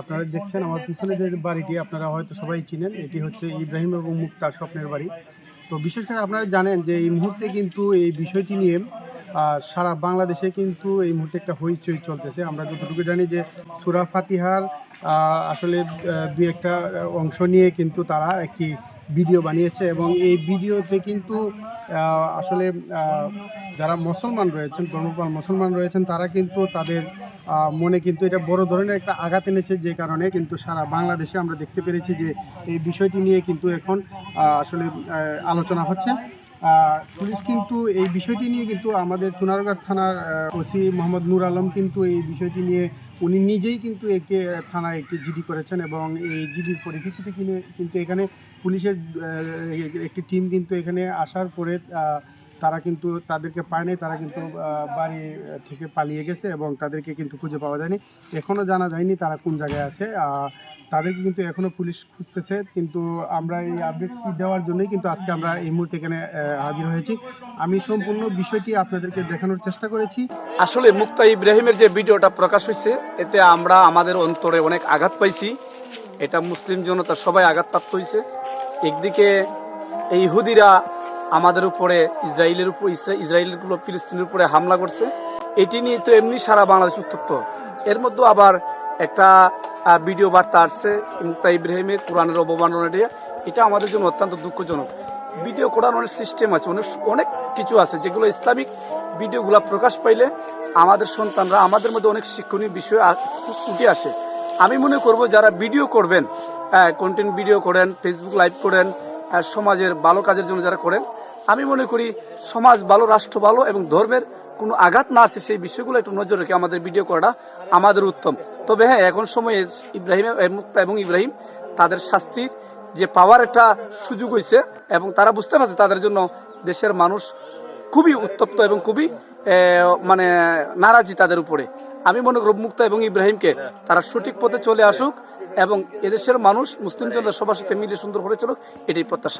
আপনারা দেখছেন আমার পিছনে যে বাড়িটি আপনারা হয়তো সবাই চিনেন, এটি হচ্ছে ইব্রাহিম এবং মুক্তার স্বপ্নের বাড়ি। তো বিশেষ করে আপনারা জানেন যে এই মুহূর্তে কিন্তু এই বিষয়টি নিয়ে সারা বাংলাদেশে কিন্তু এই মুহূর্তে একটা হইচই চলতেছে। আমরা যতটুকু জানি যে সুরা ফাতিহার আসলে দুই একটা অংশ নিয়ে কিন্তু তারা একটি ভিডিও বানিয়েছে এবং এই ভিডিওতে কিন্তু আসলে যারা মুসলমান রয়েছেন ধর্মপাল মুসলমান রয়েছেন, তারা কিন্তু তাদের মনে কিন্তু এটা বড় ধরনের একটা আঘাত এনেছে যে কারণে কিন্তু সারা বাংলাদেশে আমরা দেখতে পেরেছি যে এই বিষয়টি নিয়ে কিন্তু এখন আসলে আলোচনা হচ্ছে। পুলিশ কিন্তু এই বিষয়টি নিয়ে কিন্তু আমাদের চুনারগাঁ থানার ওসি মোহাম্মদ নূর আলম কিন্তু এই বিষয়টি নিয়ে উনি নিজেই কিন্তু একটি থানায় একটি জিডি করেছেন এবং এই জিডির পরিপ্রেক্ষিতে কিনে কিন্তু এখানে পুলিশের একটি টিম কিন্তু এখানে আসার পরে তারা কিন্তু তাদেরকে পায় নাই, তারা কিন্তু বাড়ি থেকে পালিয়ে গেছে এবং তাদেরকে কিন্তু খুঁজে পাওয়া যায়নি। এখনও জানা যায়নি তারা কোন জায়গায় আছে। তাদেরকে কিন্তু এখনও পুলিশ খুঁজতেছে, কিন্তু আমরা এই আপডেটটি দেওয়ার জন্যই কিন্তু আজকে আমরা এই মুহূর্তে এখানে হাজির হয়েছি। আমি সম্পূর্ণ বিষয়টি আপনাদেরকে দেখানোর চেষ্টা করেছি। আসলে মুক্তা ইব্রাহিমের যে ভিডিওটা প্রকাশ হয়েছে, এতে আমরা আমাদের অন্তরে অনেক আঘাত পাইছি। এটা মুসলিম জনতা সবাই আঘাতপ্রাপ্ত হয়েছে। একদিকে এই ইহুদিরা আমাদের উপরে ইসরায়েলের উপর ইসরা- ইসরায়েলের ফিলিস্তিনের উপরে হামলা করছে। এটি নিয়ে তো এমনি সারা বাংলাদেশ উত্তপ্ত। এর মধ্যে আবার একটা ভিডিও বার্তা আসছে মুক্তা ইব্রাহিমের কোরআনের অবমাননা দিয়ে এটা আমাদের জন্য অত্যন্ত দুঃখজনক। ভিডিও করার অনেক সিস্টেম আছে, অনেক অনেক কিছু আছে, যেগুলো ইসলামিক ভিডিওগুলো প্রকাশ পাইলে আমাদের সন্তানরা, আমাদের মধ্যে অনেক শিক্ষণীয় বিষয় উঠে আসে। আমি মনে করব যারা ভিডিও করবেন কন্টেন্ট ভিডিও করেন ফেসবুক লাইভ করেন সমাজের ভালো কাজের জন্য যারা করেন আমি মনে করি সমাজ ভালো, রাষ্ট্র ভালো এবং ধর্মের কোনো আঘাত না আসে সেই বিষয়গুলো একটু নজর রেখে আমাদের ভিডিও করাটা আমাদের উত্তম। তবে হ্যাঁ এখন সময়ে ইব্রাহিম এবং ইব্রাহিম তাদের শাস্তি যে পাওয়ার একটা সুযোগ হয়েছে এবং তারা বুঝতে পারছে তাদের জন্য দেশের মানুষ খুবই উত্তপ্ত এবং খুবই মানে নারাজি তাদের উপরে। আমি মনে করব মুক্তা এবং ইব্রাহিমকে তারা সঠিক পথে চলে আসুক এবং এদেশের মানুষ মুসলিম জনতা সবার সাথে মিলে সুন্দর করে চলুক, এটাই প্রত্যাশা।